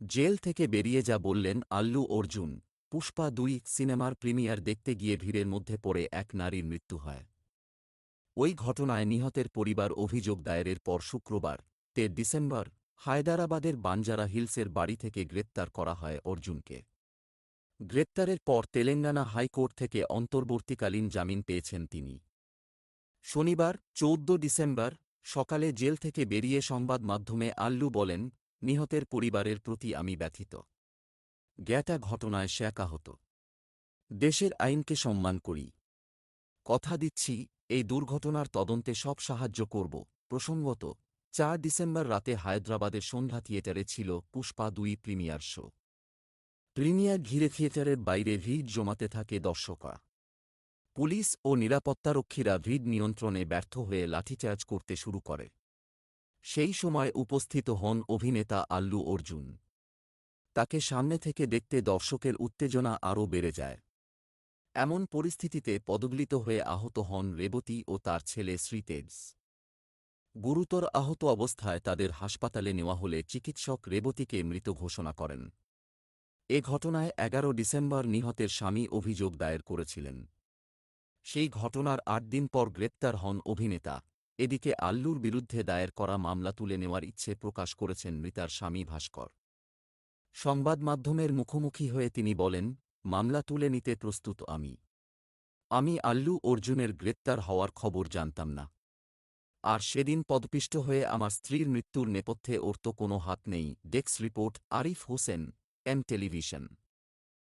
Jail থেকে বেরিয়ে যা বললেন আল্লু অর্জুন, পুষ্পা দুই সিনেমার প্রিমিয়ার দেখতে গিয়ে ভিড়ের মধ্যে পড়ে এক নারীর মৃত্যু হয়। ওই ঘটনায় নিহতের পরিবার অভিযোগ দায়েরের পর শুক্রবার, তে ডিসেম্বর, হায়দারাবাদের বাঞ্জারা হিলসের বাড়ি থেকে গ্রেপ্তার করা হয় অর্জুনকে। গ্রেপ্তারের পর তেলেঙ্গানা হাইকোর্ট থেকে অন্তর্বর্তীকালীন জামিন পেয়েছেন তিনি। শনিবার, চৌদ্দ ডিসেম্বর, সকালে জেল থেকে বেরিয়ে সংবাদ মাধ্যমে আল্লু বলেন নিহতের পরিবারের প্রতি আমি ব্যথিত। জ্ঞাতা ঘটনায় শ্যাকাহত দেশের আইনকে সম্মান করি। কথা দিচ্ছি, এই দুর্ঘটনার তদন্তে সব সাহায্য করব, প্রসঙ্গত, চার ডিসেম্বর রাতে হায়দ্রাবাদের সন্ধ্যা থিয়েটারে ছিল পুষ্পা দুই প্রিমিয়ার শো। প্রিমিয়ার ঘিরে থিয়েটারের বাইরে ভিড় জমাতে থাকে দর্শকরা। পুলিশ ও নিরাপত্তারক্ষীরা ভিড় নিয়ন্ত্রণে ব্যর্থ হয়ে লাঠিচার্জ করতে শুরু করে। সেই সময় উপস্থিত হন অভিনেতা আল্লু অর্জুন। তাকে সামনে থেকে দেখতে দর্শকের উত্তেজনা আরও বেড়ে যায়। এমন পরিস্থিতিতে পদগ্লিত হয়ে আহত হন রেবতী ও তার ছেলে শ্রীতেজ। গুরুতর আহত অবস্থায় তাদের হাসপাতালে নেওয়া হলে চিকিৎসক রেবতীকে মৃত ঘোষণা করেন। এ ঘটনায় এগারো ডিসেম্বর নিহতের স্বামী অভিযোগ দায়ের করেছিলেন। সেই ঘটনার আট দিন পর গ্রেপ্তার হন অভিনেতা। এদিকে আল্লুর বিরুদ্ধে দায়ের করা মামলা তুলে নেওয়ার ইচ্ছে প্রকাশ করেছেন মৃতার স্বামী ভাস্কর। সংবাদ মাধ্যমের মুখোমুখি হয়ে তিনি বলেন, মামলা তুলে নিতে প্রস্তুত আমি। আমি আল্লু অর্জুনের গ্রেপ্তার হওয়ার খবর জানতাম না। আর সেদিন পদপিষ্ট হয়ে আমার স্ত্রীর মৃত্যুর নেপথ্যে ওর তো কোনো হাত নেই। ডেক্স report Arif Hossain, M television.